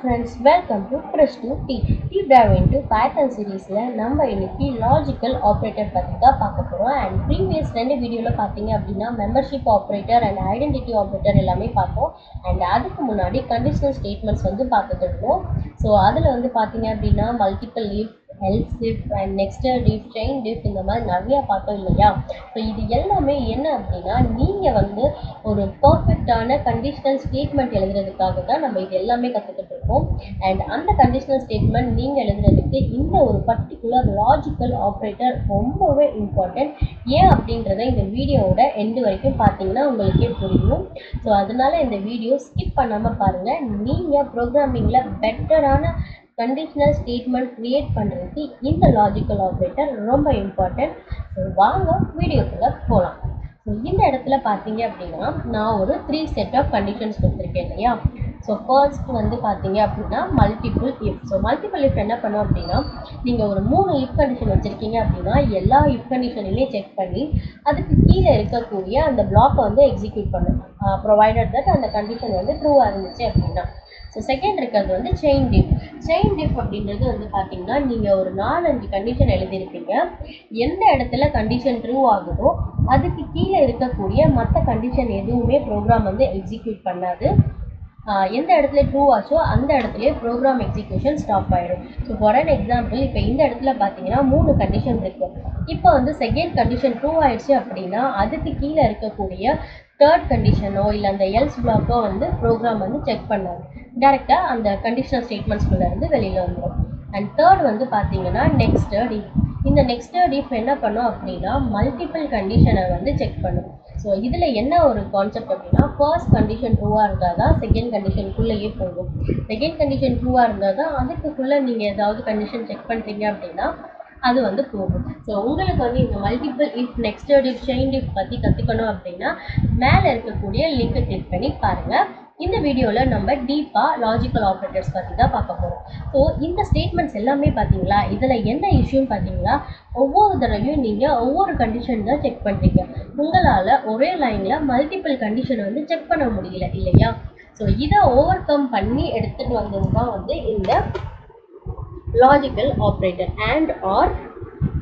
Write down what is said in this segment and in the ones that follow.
Friends welcome to press to T T drive into pattern சீரீஸில் நம்ம இன்னைக்கு logical operator பற்றி தான் பார்க்க போகிறோம் அண்ட் ப்ரீவியஸ் ரெண்டு வீடியோவில் பார்த்தீங்க அப்படின்னா membership operator and identity operator எல்லாமே பார்த்தோம். அண்ட் அதுக்கு முன்னாடி கண்டிஷனல் ஸ்டேட்மெண்ட்ஸ் வந்து பார்த்துட்டு இருந்தோம். ஸோ அதில் வந்து பார்த்தீங்க அப்படின்னா multiple leave health life and நெக்ஸ்டர் diff chain டிஃப் இந்த மாதிரி நிறையா பார்த்தோம் இல்லையா? ஸோ இது எல்லாமே என்ன அப்படின்னா நீங்கள் வந்து ஒரு பர்ஃபெக்டான கண்டிஷ்னல் ஸ்டேட்மெண்ட் எழுதுறதுக்காக தான் நம்ம இது எல்லாமே கற்றுக்கிட்டு இருக்கோம். அண்ட் அந்த கண்டிஷ்னல் ஸ்டேட்மெண்ட் நீங்கள் எழுதுறதுக்கு இந்த ஒரு பர்டிகுலர் லாஜிக்கல் ஆப்ரேட்டர் ரொம்பவே இம்பார்ட்டன்ட் ஏன் அப்படின்றத இந்த வீடியோவோட எண்டு வரைக்கும் பார்த்தீங்கன்னா உங்களுக்கே புரியும். ஸோ அதனால இந்த வீடியோ ஸ்கிப் பண்ணாமல் பாருங்கள் நீங்கள் ப்ரோக்ராமிங்கில் பெட்டரான கண்டிஷ்னல் ஸ்டேட்மெண்ட் க்ரியேட் பண்ணுறதுக்கு இந்த லாஜிக்கல் ஆப்ரேட்டர் ரொம்ப இம்பார்ட்டன்ட் ஸோ வாங்க வீடியோக்குள்ளே போகலாம் ஸோ இந்த இடத்துல பார்த்தீங்க அப்படின்னா நான் ஒரு த்ரீ செட் ஆஃப் கண்டிஷன்ஸ் கொடுத்துருக்கேன் இல்லையா? ஸோ ஃபர்ஸ்ட் வந்து பார்த்தீங்க அப்படின்னா multiple if so multiple if என்ன பண்ணும் அப்படின்னா நீங்கள் ஒரு மூணு இஃப் கண்டிஷன் வச்சுருக்கீங்க அப்படின்னா எல்லா இஃப் கண்டிஷனையுமே செக் பண்ணி அதுக்கு கீழே இருக்கக்கூடிய அந்த பிளாக்கை வந்து எக்ஸிக்யூட் பண்ணும் ப்ரொவைடட் தட் அந்த கண்டிஷன் வந்து ட்ரூவாக இருந்துச்சு அப்படின்னா. ஸோ செகண்ட் இருக்கிறது வந்து செயின் டிப் செயின் டிப் அப்படின்றது வந்து பார்த்தீங்கன்னா நீங்கள் ஒரு நாலஞ்சு கண்டிஷன் எழுதியிருப்பீங்க. எந்த இடத்துல கண்டிஷன் ட்ரூ ஆகுதோ அதுக்கு கீழே இருக்கக்கூடிய மற்ற கண்டிஷன் எதுவுமே ப்ரோக்ராம் வந்து எக்ஸிக்யூட் பண்ணாது. எந்த இடத்துல ட்ரூ ஆச்சோ அந்த இடத்துலயே ப்ரோக்ராம் எக்ஸிக்யூஷன் ஸ்டாப் ஆயிடும் ஸோ ஃபார் அன் எக்ஸாம்பிள் இப்போ இந்த இடத்துல பார்த்தீங்கன்னா மூணு கண்டிஷன் இருக்கு. இப்போ வந்து செகண்ட் கண்டிஷன் ட்ரூ ஆயிடுச்சு அப்படின்னா அதுக்கு கீழே இருக்கக்கூடிய தேர்ட் கண்டிஷனோ இல்லை அந்த எல்ஸ் பிளாக்கோ வந்து ப்ரோக்ராம் வந்து செக் பண்ணாது. டேரெக்டாக அந்த கண்டிஷனல் ஸ்டேட்மெண்ட்ஸ்குள்ளேருந்து வெளியில் வந்துடும் அண்ட் தேர்ட் வந்து பார்த்தீங்கன்னா நெக்ஸ்டட் இஃப் இந்த நெக்ஸ்டட் இஃப் என்ன பண்ணும் அப்படின்னா மல்டிபிள் கண்டிஷனை வந்து செக் பண்ணும். ஸோ இதில் என்ன ஒரு கான்செப்ட் அப்படின்னா ஃபர்ஸ்ட் கண்டிஷன் ட்ரூவாக இருந்தால் தான் செகண்ட் கண்டிஷனுக்குள்ளேயே போகும். செகண்ட் கண்டிஷன் ட்ரூவாக இருந்தால் தான் அதுக்குள்ளே நீங்கள் ஏதாவது கண்டிஷன் செக் பண்ணுறீங்க அப்படின்னா அது வந்து போகும். ஸோ உங்களுக்கு வந்து இந்த multiple if next if chain if பற்றி கற்றுக்கணும் அப்படின்னா மேலே இருக்கக்கூடிய லிங்கை கிளிக் பண்ணி பாருங்கள் இந்த வீடியோவில் நம்ம டீப்பாக லாஜிக்கல் ஆப்ரேட்டர்ஸ் பற்றி தான் பார்க்க போகிறோம் ஸோ இந்த ஸ்டேட்மெண்ட்ஸ் எல்லாமே பார்த்தீங்களா இதில் என்ன இஷ்யூன்னு பார்த்தீங்களா ஒவ்வொரு தடவையும் நீங்கள் ஒவ்வொரு கண்டிஷன் தான் செக் பண்ணுறீங்க உங்களால் ஒரே லைனில் மல்டிபிள் கண்டிஷன் வந்து செக் பண்ண முடியல இல்லையா? ஸோ இதை ஓவர் கம் பண்ணி எடுத்துகிட்டு வந்தது தான் வந்து இந்த logical operator and or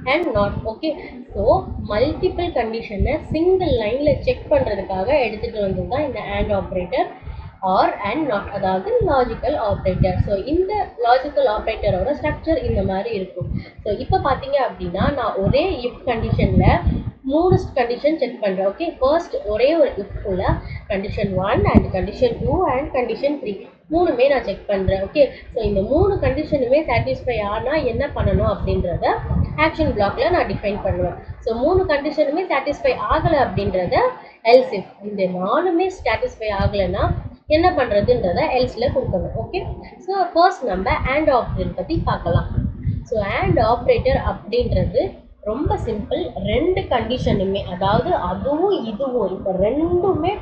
and not okay so multiple கண்டிஷனை சிங்கிள் லைனில் செக் பண்ணுறதுக்காக எடுத்துகிட்டு வந்தது தான் இந்த and operator or and not அதாவது லாஜிக்கல் ஆப்ரேட்டர் ஸோ இந்த லாஜிக்கல் ஆப்ரேட்டரோட ஸ்ட்ரக்சர் இந்த மாதிரி இருக்கும். ஸோ இப்போ பார்த்தீங்க அப்படின்னா நான் ஒரே இஃப் கண்டிஷனில் மூணு கண்டிஷன் செக் பண்ணுறேன் ஓகே ஃபர்ஸ்ட் ஒரே ஒரு இஃப்குள்ள condition one and condition two and condition three மூணுமே நான் செக் பண்ணுறேன் ஓகே ஸோ இந்த மூணு கண்டிஷனுமே சாட்டிஸ்ஃபை ஆனால் என்ன பண்ணணும் அப்படின்றத ஆக்ஷன் பிளாக்ல நான் டிஃபைன் பண்ணுவேன். ஸோ மூணு கண்டிஷனுமே சாட்டிஸ்ஃபை ஆகலை அப்படின்றத எல்ஸ் இந்த நாலுமே சாட்டிஸ்ஃபை ஆகலைன்னா என்ன பண்ணுறதுன்றத எல்ஸில் கொடுக்கணும் ஓகே ஸோ ஃபர்ஸ்ட் நம்ம ஆண்ட் ஆப்ரேட்டர் பற்றி பார்க்கலாம். ஸோ ஆண்ட் ஆப்ரேட்டர் அப்படின்றது ரொம்ப சிம்பிள் ரெண்டு கண்டிஷனுமே அதாவது அதுவும் இதுவும் இப்போ ரெண்டுமே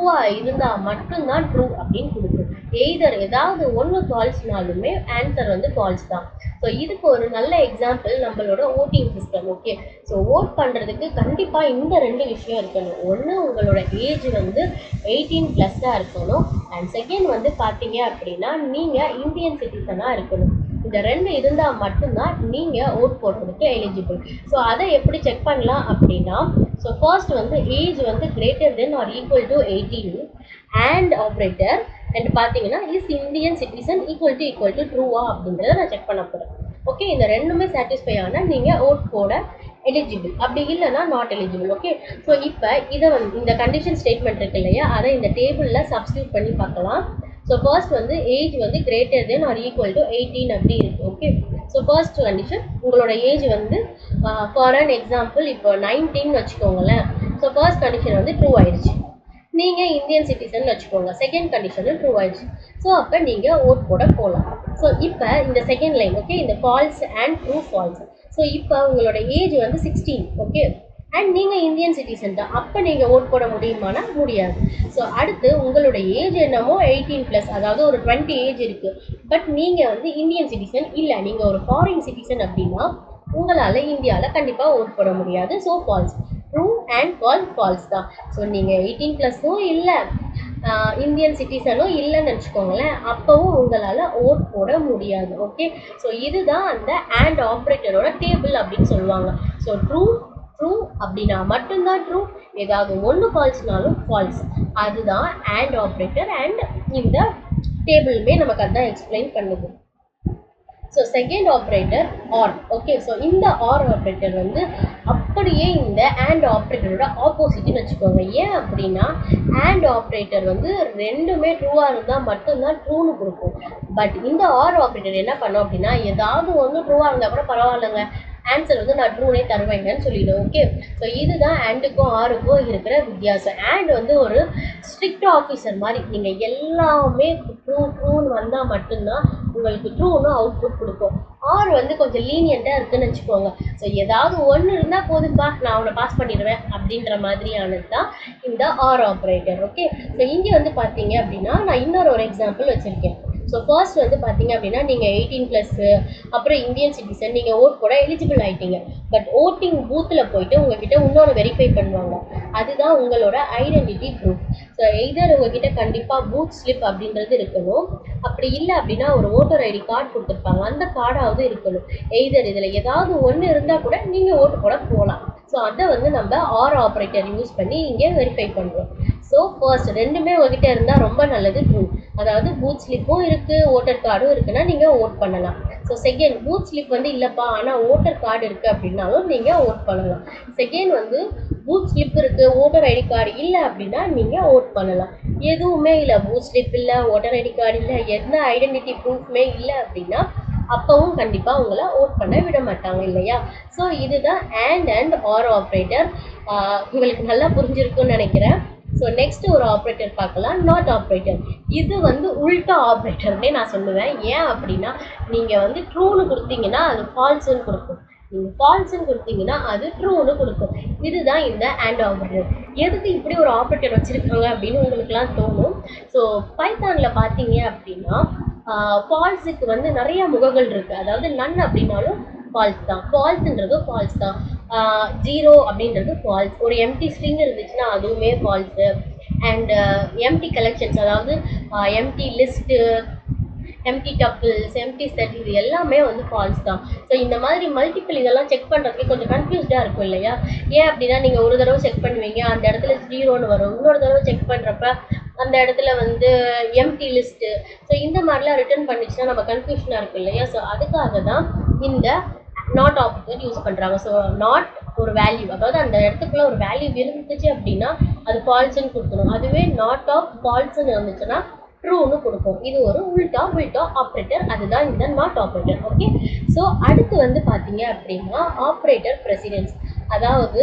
ட்ரூவாக இருந்தால் மட்டும்தான் ட்ரூ அப்படின்னு கொடுக்கும். எய்தர் ஏதாவது ஒன்று ஃபால்ஸ்னாலுமே ஆன்சர் வந்து ஃபால்ஸ் தான். ஸோ இதுக்கு ஒரு நல்ல எக்ஸாம்பிள் நம்மளோட voting system okay so vote பண்ணுறதுக்கு கண்டிப்பாக இந்த ரெண்டு விஷயம் இருக்கணும். ஒன்று உங்களோட ஏஜ் வந்து எயிட்டீன் ப்ளஸ்ஸாக இருக்கணும். அண்ட் செகண்ட் வந்து பார்த்தீங்க அப்படின்னா நீங்கள் இந்தியன் சிட்டிசனாக இருக்கணும். இந்த ரெண்டு இருந்தால் மட்டும்தான் நீங்கள் ஓட் போடுறதுக்கு எலிஜிபிள் ஸோ அதை எப்படி செக் பண்ணலாம் அப்படின்னா ஸோ ஃபர்ஸ்ட் வந்து ஏஜ் வந்து greater than or equal to eighteen and operator and பார்த்தீங்கன்னா is Indian citizen equal to equal to ட்ரூவா அப்படின்றத நான் செக் பண்ண போகிறேன் ஓகே இந்த ரெண்டுமே சாட்டிஸ்ஃபை ஆனால் நீங்கள் ஓட் போட எலிஜிபிள் அப்படி இல்லைன்னா நாட் எலிஜிபிள் ஓகே ஸோ இப்போ இதை வந்து இந்த கண்டிஷன் ஸ்டேட்மெண்ட் இருக்கு இல்லையா? அதை இந்த டேபிளில் சப்ஸ்டியூட் பண்ணி பார்க்கலாம். ஸோ ஃபர்ஸ்ட் வந்து ஏஜ் வந்து greater than or equal to eighteen அப்படி இருக்குது ஓகே ஸோ ஃபர்ஸ்ட் கண்டிஷன் உங்களோட ஏஜ் வந்து ஃபார் அன் எக்ஸாம்பிள் இப்போ நைன்டீன் வச்சுக்கோங்களேன். ஸோ ஃபர்ஸ்ட் கண்டிஷன் வந்து ட்ரூ ஆயிடுச்சு. நீங்கள் இந்தியன் சிட்டிசன் வச்சுக்கோங்க. செகண்ட் கண்டிஷனும் ட்ரூ ஆயிடுச்சு. ஸோ அப்போ நீங்கள் ஓட் போட போகலாம் ஸோ இப்போ இந்த செகண்ட் லைன் ஓகே இந்த false and true false so இப்போ உங்களோட ஏஜ் வந்து சிக்ஸ்டீன் ஓகே அண்ட் நீங்கள் இந்தியன் சிட்டிசன் தான். அப்போ நீங்கள் ஓட் போட முடியுமானா முடியாது. ஸோ அடுத்து உங்களோட ஏஜ் என்னமோ எயிட்டீன் ப்ளஸ் அதாவது ஒரு டுவெண்ட்டி ஏஜ் இருக்குது பட் நீங்கள் வந்து இந்தியன் சிட்டிசன் இல்லை நீங்கள் ஒரு ஃபாரின் சிட்டிசன் அப்படின்னா உங்களால் இந்தியாவில் கண்டிப்பாக ஓட் போட முடியாது. So false true and fall false தான். ஸோ நீங்கள் எயிட்டீன் ப்ளஸ்ஸும் இல்லை இந்தியன் சிட்டிசனும் இல்லைன்னு வச்சுக்கோங்களேன் அப்போவும் உங்களால் ஓட் போட முடியாது. ஓகே ஸோ இதுதான் அந்த அண்ட் ஆப்ரேட்டரோட டேபிள் அப்படின்னு சொல்லுவாங்க. ஸோ ட்ரூ ட்ரூ அப்படின்னா மட்டும்தான் ட்ரூ ஏதாவது ஒன்று ஃபால்ஸ்னாலும் ஃபால்ஸ் அதுதான் அண்ட் ஆப்ரேட்டர் அண்ட் இந்த டேபிளுமே நமக்கு அதான் எக்ஸ்பிளைன் பண்ணுது. So second operator or okay so இந்த ஆர் ஆப்ரேட்டர் வந்து அப்படியே இந்த அண்ட் ஆப்ரேட்டரோட ஆப்போசிட்னு வச்சுக்கோங்க. ஏன் அப்படின்னா அண்ட் ஆப்ரேட்டர் வந்து ரெண்டுமே ட்ரூவாக இருந்தால் மட்டும்தான் ட்ரூன்னு கொடுக்கும். பட் இந்த ஆர் ஆப்ரேட்டர் என்ன பண்ணோம் அப்படின்னா ஏதாவது ஒன்று ட்ரூவாக இருந்தால் கூட பரவாயில்லைங்க. ஆன்சர் வந்து நான் ட்ரூனே தருவேங்கன்னு சொல்லிடும் ஓகே ஸோ இதுதான் ஆண்டுக்கும் ஆருக்கும் இருக்கிற வித்தியாசம். ஆண்ட் வந்து ஒரு ஸ்ட்ரிக்ட் ஆஃபீஸர் மாதிரி நீங்கள் எல்லாமே ட்ரூ ட்ரூன்னு வந்தால் மட்டும்தான் உங்களுக்கு ட்ரூன்னு அவுட்புட் கொடுக்கும். ஆர் வந்து கொஞ்சம் லீனியண்ட்டாக இருக்குன்னு வச்சுக்கோங்க. ஸோ ஏதாவது ஒன்று இருந்தால் போதும்பா நான் அவனை பாஸ் பண்ணிடுவேன் அப்படின்ற மாதிரியானது தான் இந்த ஆர் ஆப்ரேட்டர் ஓகே ஸோ இங்கே வந்து பார்த்தீங்க அப்படின்னா நான் இன்னொரு ஒரு எக்ஸாம்பிள் வச்சுருக்கேன். ஸோ ஃபர்ஸ்ட் வந்து பார்த்தீங்க அப்படின்னா நீங்கள் எயிட்டீன் ப்ளஸ்ஸு அப்புறம் இந்தியன் சிட்டிசன் நீங்கள் ஓட் போட எலிஜிபிள் ஆகிட்டீங்க பட் ஓட்டிங் பூத்தில் போயிட்டு உங்ககிட்ட இன்னொரு வெரிஃபை பண்ணுவாங்க. அதுதான் உங்களோட ஐடென்டிட்டி ப்ரூஃப் ஸோ எய்தர் உங்ககிட்ட கண்டிப்பாக பூத் ஸ்லிப் அப்படின்றது இருக்கணும். அப்படி இல்லை அப்படின்னா ஒரு ஓட்டர் ஐடி கார்டு கொடுத்துருப்பாங்க. அந்த கார்டாவது இருக்கணும். எய்தர் இதில் ஏதாவது ஒன்று இருந்தால் கூட நீங்கள் ஓட்டு போட போகலாம் ஸோ அதை வந்து நம்ம ஆர் ஆப்ரேட்டர் யூஸ் பண்ணி இங்கே வெரிஃபை பண்ணுறோம் ஸோ ஃபர்ஸ்ட் ரெண்டுமே உங்ககிட்ட இருந்தால் ரொம்ப நல்லது ட்ரூ அதாவது பூத் ஸ்லிப்பும் இருக்குது ஓட்டர் கார்டும் இருக்குன்னா நீங்கள் ஓட் பண்ணலாம். ஸோ செகண்ட் பூத் ஸ்லிப் வந்து இல்லைப்பா ஆனால் ஓட்டர் கார்டு இருக்குது அப்படின்னாலும் நீங்கள் ஓட் பண்ணலாம். செகண்ட் வந்து பூத் ஸ்லிப் இருக்குது ஓட்டர் ஐடி கார்டு இல்லை அப்படின்னா நீங்கள் ஓட் பண்ணலாம். எதுவுமே இல்லை பூத் ஸ்லிப் இல்லை ஓட்டர் ஐடி கார்டு இல்லை எந்த ஐடென்டிட்டி ப்ரூஃப்மே இல்லை அப்படின்னா அப்பவும் கண்டிப்பாக உங்களை ஓட் பண்ண விட மாட்டாங்க இல்லையா? ஸோ இதுதான் அண்ட் அண்ட் ஆர் ஆப்ரேட்டர் உங்களுக்கு நல்லா புரிஞ்சிருக்குன்னு நினைக்கிறேன். ஸோ நெக்ஸ்ட் ஒரு ஆப்ரேட்டர் பார்க்கலாம். நாட் ஆப்ரேட்டர் இது வந்து உல்டா ஆப்ரேட்டர்னே நான் சொல்லுவேன். ஏன் அப்படின்னா நீங்கள் வந்து ட்ரூன்னு கொடுத்தீங்கன்னா அது ஃபால்ஸுன்னு கொடுக்கும். நீங்கள் ஃபால்ஸ்ன்னு கொடுத்தீங்கன்னா அது ட்ரூன்னு கொடுக்கும். இதுதான் இந்த ஆண்ட் ஆப்ரேட்டர் எதுக்கு இப்படி ஒரு ஆப்ரேட்டர் வச்சுருக்காங்க அப்படின்னு உங்களுக்குலாம் தோணும். ஸோ பைத்தானில் பார்த்தீங்க அப்படின்னா ஃபால்ஸுக்கு வந்து நிறைய முகங்கள் இருக்குது அதாவது நன் அப்படின்னாலும் ஃபால்ஸ் தான். ஃபால்ஸுன்றது ஃபால்ஸ் தான். ஜீரோ அப்படின்றது ஃபால்ஸ் ஒரு எம்டி ஸ்ட்ரிங் இருந்துச்சுன்னா அதுவுமே ஃபால்ஸு அண்டு எம்டி கலெக்ஷன்ஸ் அதாவது empty list empty tuples empty set இது எல்லாமே வந்து ஃபால்ஸ் தான். ஸோ இந்த மாதிரி மல்டிபிள் இதெல்லாம் செக் பண்ணுறதுக்கு கொஞ்சம் கன்ஃபியூஸ்டாக இருக்கும் இல்லையா? ஏன் அப்படின்னா நீங்கள் ஒரு தடவை செக் பண்ணுவீங்க அந்த இடத்துல ஜீரோன்னு வரும். இன்னொரு தடவை செக் பண்ணுறப்ப அந்த இடத்துல வந்து எம்டி லிஸ்ட்டு ஸோ இந்த மாதிரிலாம் ரிட்டர்ன் பண்ணிச்சுன்னா நம்ம கன்ஃபியூஷனாக இருக்கும் இல்லையா? ஸோ அதுக்காக தான் இந்த நாட் ஆப்ஜெக்ட் யூஸ் பண்ணுறாங்க ஸோ நாட் ஒரு வேல்யூ அதாவது அந்த இடத்துக்குள்ள ஒரு வேல்யூ இருந்துச்சு அப்படின்னா அது ஃபால்ஸ்ன்னு கொடுக்கணும். அதுவே நாட் ஆஃப் ஃபால்ஸ்ன்னு இருந்துச்சுன்னா ட்ரூன்னு கொடுக்கும். இது ஒரு உல்டா உல்டா ஆப்ரேட்டர் அதுதான் இந்த நாட் ஆப்ரேட்டர் ஓகே ஸோ அடுத்து வந்து பார்த்தீங்க அப்படின்னா ஆப்ரேட்டர் ப்ரெசிடென்ஸ் அதாவது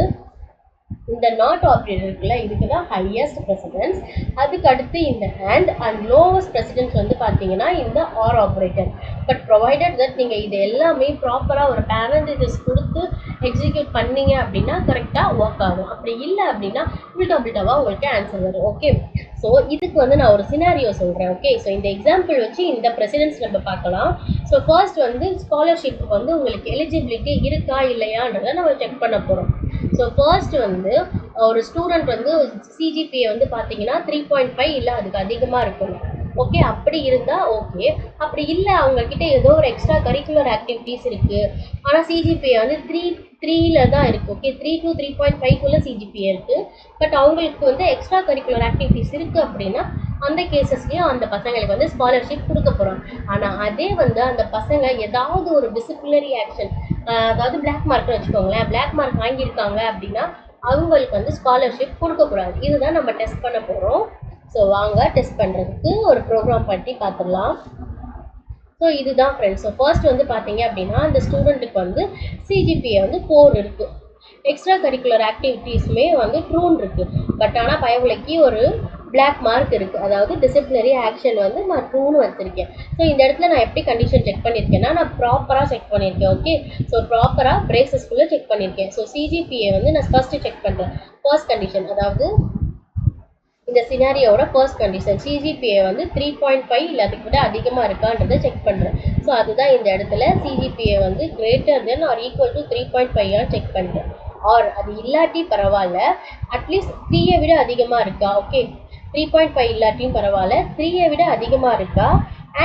இந்த நாட் ஆப்ரேட்டர் இருக்குல்ல இதுக்கு தான் ஹையஸ்ட் ப்ரெசிடென்ஸ் அதுக்கு அடுத்து இந்த ஹேண்ட் அண்ட் லோவஸ்ட் ப்ரெசிடென்ஸ் வந்து பார்த்தீங்கன்னா இந்த or operator but provided that நீங்கள் இது எல்லாமே ப்ராப்பராக ஒரு பேரண்டேஜஸ் கொடுத்து எக்ஸிக்யூட் பண்ணீங்க அப்படின்னா கரெக்டாக ஒர்க் ஆகும். அப்படி இல்லை அப்படின்னா உள்டா உள்டாவாக உங்களுக்கு ஆன்சர் வரும் ஓகே ஸோ இதுக்கு வந்து நான் ஒரு சினாரியோ சொல்கிறேன் ஓகே ஸோ இந்த எக்ஸாம்பிள் வச்சு இந்த ப்ரெசிடென்ஸ் நம்ம பார்க்கலாம். ஸோ ஃபர்ஸ்ட் வந்து ஸ்காலர்ஷிப்புக்கு வந்து உங்களுக்கு எலிஜிபிலிட்டி இருக்கா இல்லையான்றதை நம்ம செக் பண்ண போகிறோம் ஸோ ஃபர்ஸ்ட் வந்து ஒரு ஸ்டூடெண்ட் வந்து சிஜிபிஏ வந்து பார்த்தீங்கன்னா த்ரீ பாயிண்ட் ஃபைவ் இல்லை அதுக்கு அதிகமாக இருக்கணும் ஓகே அப்படி இருந்தால் ஓகே அப்படி இல்லை அவங்கக்கிட்ட ஏதோ ஒரு எக்ஸ்ட்ரா கரிக்குலர் ஆக்டிவிட்டீஸ் இருக்குது ஆனால் சிஜிபிஏ வந்து த்ரீ த்ரீல தான் இருக்குது okay three two three point ஃபைவ்க்குள்ளே CGPA இருக்குது பட் அவங்களுக்கு வந்து எக்ஸ்ட்ரா கரிக்குலர் ஆக்டிவிட்டீஸ் இருக்குது அப்படின்னா அந்த கேசஸ்லேயும் அந்த பசங்களுக்கு வந்து ஸ்காலர்ஷிப் கொடுக்க போகிறோம் ஆனால் அதே வந்து அந்த பசங்க ஏதாவது ஒரு டிசிப்ளினரி ஆக்ஷன் அதாவது பிளாக் மார்க்னு வச்சுக்கோங்களேன். பிளாக் மார்க் வாங்கியிருக்காங்க அப்படின்னா அவங்களுக்கு வந்து ஸ்காலர்ஷிப் கொடுக்கக்கூடாது. இதுதான் நம்ம டெஸ்ட் பண்ண போகிறோம் ஸோ வாங்க டெஸ்ட் பண்ணுறதுக்கு ஒரு ப்ரோக்ராம் பண்ணி பார்த்துடலாம். ஸோ இதுதான் ஃப்ரெண்ட்ஸ் ஸோ ஃபர்ஸ்ட் வந்து பார்த்தீங்க அப்படின்னா அந்த ஸ்டூடெண்ட்டுக்கு வந்து சிஜிபிஏ வந்து ஃபோர் இருக்குது எக்ஸ்ட்ரா கரிக்குலர் ஆக்டிவிட்டீஸுமே வந்து ட்ரூன் இருக்குது பட் ஆனால் பயவுலைக்கு ஒரு பிளாக் மார்க் இருக்குது அதாவது டிசிப்ளினரி ஆக்ஷன் வந்து நான் ட்ரூன்னு வச்சுருக்கேன். ஸோ இந்த இடத்துல நான் எப்படி கண்டிஷன் செக் பண்ணியிருக்கேன்னா நான் ப்ராப்பராக செக் பண்ணியிருக்கேன் ஓகே ஸோ ப்ராப்பராக பிரேசஸ்குள்ளே செக் பண்ணியிருக்கேன். ஸோ சிஜிபிஏ வந்து நான் ஃபஸ்ட்டு செக் பண்ணுறேன் ஃபர்ஸ்ட் கண்டிஷன் அதாவது இந்த சினாரியோட ஃபர்ஸ்ட் கண்டிஷன் சிஜிபிஏ வந்து த்ரீ பாயிண்ட் ஃபைவ் இல்லை அதுக்கு விட அதிகமாக இருக்கான்றதை செக் பண்ணுறேன் ஸோ அதுதான் இந்த இடத்துல சிஜிபிஏ வந்து greater than or equal to three point ஃபைவாக check பண்ணுறேன் ஆர் அது இல்லாட்டி பரவாயில்ல அட்லீஸ்ட் த்ரீயை விட அதிகமாக இருக்கா ஓகே த்ரீ பாயிண்ட் ஃபைவ் இல்லாட்டியும் பரவாயில்ல. த்ரீயை விட அதிகமாக இருக்கா?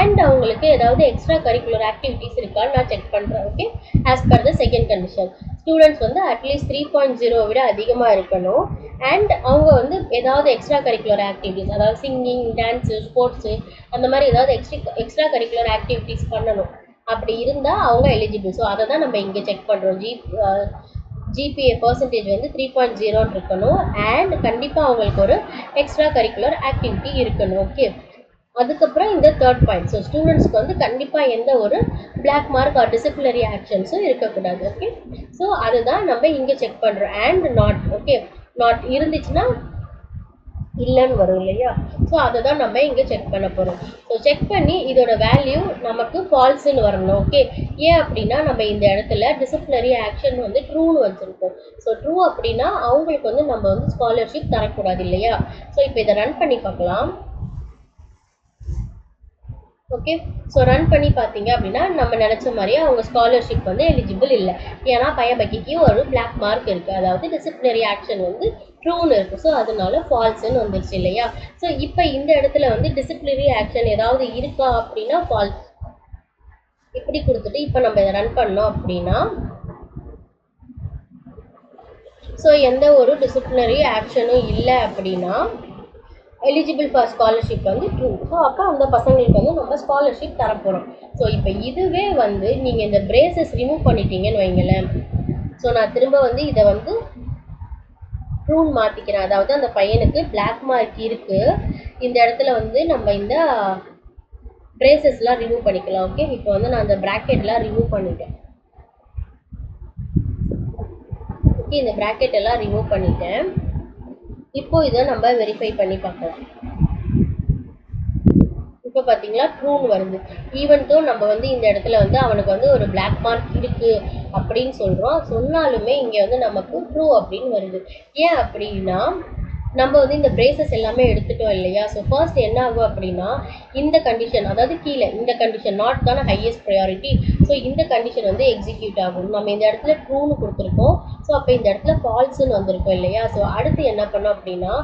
அண்ட் அவங்களுக்கு ஏதாவது எக்ஸ்ட்ரா கரிக்குலர் ஆக்டிவிட்டீஸ் இருக்கான்னு நான் செக் பண்ணுறேன் okay as per the second condition students வந்து at least three point zero விட அதிகமாக இருக்கணும். அண்ட் அவங்க வந்து ஏதாவது எக்ஸ்ட்ரா கரிக்குலர் ஆக்டிவிட்டீஸ் அதாவது சிங்கிங் டான்ஸு ஸ்போர்ட்ஸு அந்த மாதிரி ஏதாவது எக்ஸ்ட்ரா எக்ஸ்ட்ரா கரிக்குலர் ஆக்டிவிட்டீஸ் பண்ணணும். அப்படி இருந்தால் அவங்க எலிஜிபிள் ஸோ அதை தான் நம்ம இங்கே செக் பண்ணுறோம் ஜி ஜிபிஏ பர்சன்டேஜ் வந்து த்ரீ பாயிண்ட் ஜீரோன்னு இருக்கணும். அண்ட் கண்டிப்பாக அவங்களுக்கு ஒரு எக்ஸ்ட்ரா கரிக்குலர் ஆக்டிவிட்டி இருக்கணும். ஓகே அதுக்கப்புறம் இந்த தேர்ட் பாயிண்ட் ஸோ ஸ்டூடெண்ட்ஸ்க்கு வந்து கண்டிப்பாக எந்த ஒரு பிளாக் மார்க் ஆர் டிசிப்ளினரி ஆக்ஷன்ஸும் இருக்கக்கூடாது. ஓகே ஸோ அதுதான் நம்ம இங்கே செக் பண்ணுறோம் அண்ட் நாட் ஓகே நாட் இருந்துச்சுன்னா இல்லைன்னு வரும் இல்லையா? ஸோ அதை தான் நம்ம இங்கே செக் பண்ண போகிறோம் ஸோ செக் பண்ணி இதோட வேல்யூ நமக்கு ஃபால்ஸுன்னு வரணும் ஓகே ஏன் அப்படின்னா நம்ம இந்த இடத்துல டிசிப்ளினரி ஆக்ஷன் வந்து ட்ரூன்னு வச்சுருக்கோம். ஸோ ட்ரூ அப்படின்னா அவங்களுக்கு வந்து நம்ம வந்து ஸ்காலர்ஷிப் தரக்கூடாது இல்லையா? ஸோ இப்போ இதை ரன் பண்ணி பார்க்கலாம். ஓகே ஸோ ரன் பண்ணி பார்த்தீங்க அப்படின்னா நம்ம நினச்ச மாதிரியே அவங்க ஸ்காலர்ஷிப் வந்து எலிஜிபிள் இல்லை. ஏன்னா பையன் பக்கிக்கு ஒரு பிளாக் மார்க் இருக்குது அதாவது டிசிப்ளினரி ஆக்ஷன் வந்து ட்ரூன்னு இருக்குது ஸோ அதனால ஃபால்ஸ்ன்னு வந்துருச்சு இல்லையா? ஸோ இப்போ இந்த இடத்துல வந்து டிசிப்ளினரி ஆக்ஷன் ஏதாவது இருக்கா அப்படின்னா ஃபால்ஸ் இப்படி கொடுத்துட்டு இப்போ நம்ம இதை ரன் பண்ணோம் அப்படின்னா ஸோ எந்த ஒரு டிசிப்ளினரி ஆக்ஷனும் இல்லை அப்படின்னா எலிஜிபிள் ஃபார் ஸ்காலர்ஷிப் வந்து ட்ரூ ஸோ அப்போ அந்த பசங்களுக்கு வந்து நம்ம ஸ்காலர்ஷிப் தரப்போகிறோம் ஸோ இப்போ இதுவே வந்து நீங்கள் இந்த பிரேசஸ் ரிமூவ் பண்ணிட்டீங்கன்னு வைங்களேன். ஸோ நான் திரும்ப வந்து இதை வந்து ட்ரூன் மாற்றிக்கிறேன் அதாவது அந்த பையனுக்கு பிளாக் மார்க் இருக்குது இந்த இடத்துல வந்து நம்ம இந்த பிரேசஸ்லாம் ரிமூவ் பண்ணிக்கலாம் ஓகே இப்போ வந்து நான் அந்த ப்ராக்கெட்லாம் ரிமூவ் பண்ணிட்டேன். ஓகே இந்த ப்ராக்கெட் எல்லாம் ரிமூவ் பண்ணிட்டேன். இப்போ இதை நம்ம வெரிஃபை பண்ணி பார்க்கலாம். இப்போ பார்த்தீங்களா ட்ரூன் வருது. ஈவன் தோ நம்ம வந்து இந்த இடத்துல வந்து அவனுக்கு வந்து ஒரு பிளாக் மார்க் இருக்கு அப்படின்னு சொல்கிறோம் சொன்னாலுமே இங்கே வந்து நமக்கு ட்ரூ அப்படின்னு வருது. ஏன் அப்படின்னா நம்ம வந்து இந்த பிரேசஸ் எல்லாமே எடுத்துட்டோம் இல்லையா? ஸோ ஃபர்ஸ்ட் என்ன ஆகும் அப்படின்னா இந்த கண்டிஷன் அதாவது கீழே இந்த கண்டிஷன் நாட் தானே ஹையஸ்ட் ப்ரையாரிட்டி ஸோ இந்த கண்டிஷன் வந்து எக்ஸிக்யூட் ஆகும். நம்ம இந்த இடத்துல ட்ரூன்னு கொடுத்துருக்கோம். ஸோ அப்போ இந்த இடத்துல ஃபால்ஸுன்னு வந்திருக்கோம் இல்லையா? ஸோ அடுத்து என்ன பண்ணோம் அப்படின்னா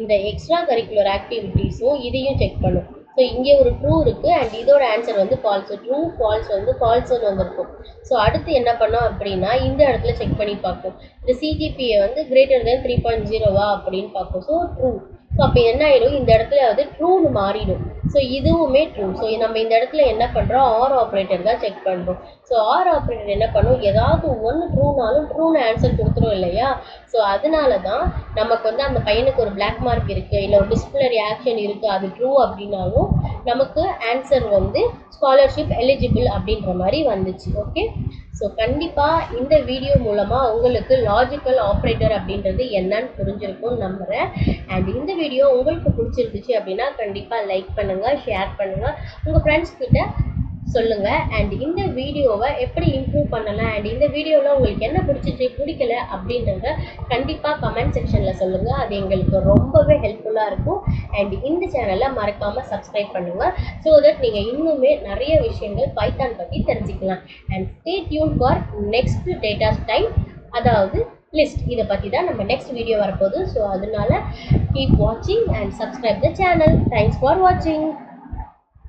இந்த எக்ஸ்ட்ரா கரிக்குலர் ஆக்டிவிட்டீஸும் இதையும் செக் பண்ணும். ஸோ இங்கே ஒரு ட்ரூ இருக்குது அண்ட் இதோட ஆன்சர் வந்து ஃபால்ஸ் ட்ரூ ஃபால்ஸ் வந்து ஃபால்ஸ்னு வந்திருக்கும். ஸோ அடுத்து என்ன பண்ணோம் அப்படின்னா இந்த இடத்துல செக் பண்ணி பார்ப்போம். இந்த சிஜிபியை வந்து கிரேட்டர் தென் த்ரீ பாயிண்ட் ஜீரோவா அப்படின்னு பார்ப்போம். ஸோ ட்ரூ ஸோ அப்போ என்ன ஆயிடும்? இந்த இடத்துல வந்து ட்ரூன்னு மாறிடும். ஸோ இதுவுமே ட்ரூ ஸோ நம்ம இந்த இடத்துல என்ன பண்ணுறோம் ஆர் ஆப்ரேட்டர் தான் செக் பண்ணுறோம் ஸோ ஆர் ஆப்ரேட்டர் என்ன பண்ணும்? ஏதாவது ஒன்று ட்ரூனாலும் ட்ரூன்னு ஆன்சர் கொடுத்துரும் இல்லையா? ஸோ அதனால தான் நமக்கு வந்து அந்த பையனுக்கு ஒரு பிளாக் மார்க் இருக்குது இல்லை ஒரு டிஸ்பிளரி ஆக்ஷன் இருக்குது அது ட்ரூ அப்படின்னாலும் நமக்கு ஆன்சர் வந்து ஸ்காலர்ஷிப் எலிஜிபிள் அப்படின்ற மாதிரி வந்துச்சு. ஓகே ஸோ கண்டிப்பாக இந்த வீடியோ மூலமாக உங்களுக்கு லாஜிக்கல் ஆப்ரேட்டர் அப்படின்றது என்னன்னு புரிஞ்சிருக்கும்னு நம்புகிறேன் அண்ட் இந்த வீடியோ உங்களுக்கு பிடிச்சிருந்துச்சு அப்படின்னா கண்டிப்பாக லைக் பண்ணுங்கள் ஷேர் பண்ணுங்கள் உங்கள் ஃப்ரெண்ட்ஸ் கிட்ட சொல்லுங்கள் அண்ட் இந்த வீடியோவை எப்படி இம்ப்ரூவ் பண்ணலாம்? அண்ட் இந்த வீடியோவில் உங்களுக்கு என்ன பிடிச்சிச்சு பிடிக்கல அப்படின்றத கண்டிப்பாக கமெண்ட் செக்ஷனில் சொல்லுங்கள் அது எங்களுக்கு ரொம்பவே ஹெல்ப்ஃபுல்லாக இருக்கும். அண்ட் இந்த சேனலை மறக்காமல் சப்ஸ்கிரைப் பண்ணுங்கள் ஸோ தட் நீங்கள் இன்னுமே நிறைய விஷயங்கள் பைத்தான் பற்றி தெரிஞ்சுக்கலாம். And stay tune for next datas time அதாவது லிஸ்ட் இதை பற்றி தான் நம்ம நெக்ஸ்ட் வீடியோ வரப்போகுது. ஸோ அதனால கீப் வாட்சிங் and subscribe the channel thanks for வாட்சிங்